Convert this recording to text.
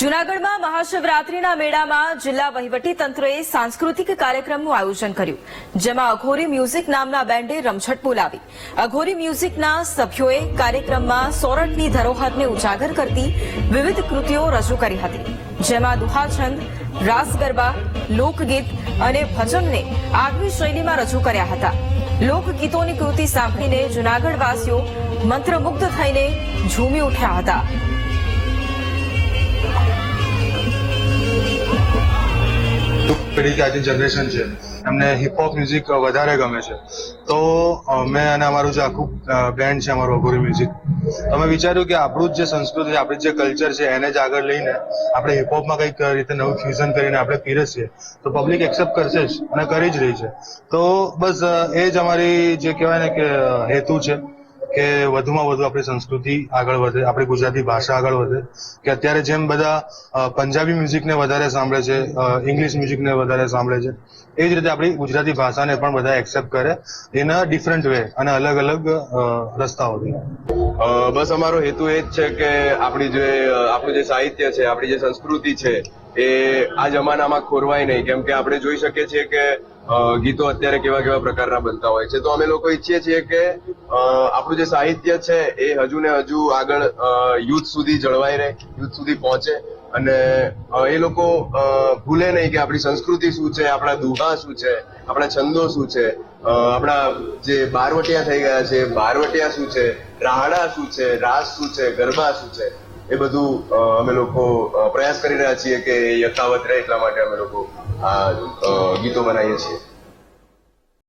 જૂનાગઢમાં મહાશિવરાત્રીના મેળામાં જિલ્લા વહીવટી તંત્રએ સાંસ્કૃતિક કાર્યક્રમનું આયોજન કર્યું, જેમાં અઘોરી મ્યુઝિક નામના બેન્ડે રમઝટ બોલાવી. અઘોરી મ્યુઝિકના સભ્યોએ કાર્યક્રમમાં સોરઠની ધરોહરને ઉજાગર કરતી વિવિધ કૃતિઓ રજૂ કરી હતી, જેમાં દુહાછંદ, રાસ ગરબા, લોકગીત અને ભજનને આગવી શૈલીમાં રજૂ કર્યા હતા. લોકગીતોની કૃતિ સાંભળીને જૂનાગઢવાસીઓ મંત્રમુગ્ધ થઈને ઝૂમી ઉઠ્યા હતા. પેઢી કે આજની જનરેશન છે, એમને હિપહોપ મ્યુઝિક વધારે ગમે છે. તો મેં અને અમારું જે આખું બેન્ડ છે અમારું અઘોરી મ્યુઝિક અમે વિચાર્યું કે આપણું જ જે સંસ્કૃતિ છે, આપણી જે કલ્ચર છે, એને જ આગળ લઈને આપણે હિપહોપમાં કંઈક રીતે નવું ફ્યુઝન કરીને આપણે પીરસીએ. તો પબ્લિક એક્સેપ્ટ કરશે જ અને કરી જ રહી છે. તો બસ એ જ અમારી જે કહેવાય ને કે હેતુ છે. કે વધુમાં વધુ આપણી સંસ્કૃતિ આગળ વધે, આપણી ગુજરાતી ભાષા આગળ વધે, કે અત્યારે જેમ બધા પંજાબી મ્યુઝિકને વધારે સાંભળે છે ઇંગ્લિશ મ્યુઝિકને વધારે સાંભળે છે, એ જ રીતે આપણી ગુજરાતી ભાષાને પણ બધા એક્સેપ્ટ કરે એના ડિફરન્ટ વે અને અલગ અલગ રસ્તાઓથી. બસ અમારો હેતુ એ જ છે કે આપણી જે આપણું જે સાહિત્ય છે, આપણી જે સંસ્કૃતિ છે, એ આ જમાનામાં ખોરવાય નહીં. કેમ કે આપણે જોઈ શકીએ છીએ કે ગીતો અત્યારે કેવા કેવા પ્રકારના બનતા હોય છે. તો અમે લોકો ઈચ્છીએ છીએ કે આપણું જે સાહિત્ય છે એ હજુ ને હજુ આગળ યુથ સુધી જળવાઈ રહે, યુથ સુધી પહોંચે અને એ લોકો ભૂલે નહીં કે આપણી સંસ્કૃતિ શું છે, આપણા દુહા શું છે, આપણા છંદો શું છે આપણા જે બારવટિયા થઈ ગયા છે, બારવટિયા શું છે, રાહડા શું છે, રાસ શું છે, ગરબા શું છે. એ બધું અમે લોકો પ્રયાસ કરી રહ્યા છીએ કે યથાવત રહે એટલા માટે અમે લોકો આ ગીતો બનાવીએ છીએ.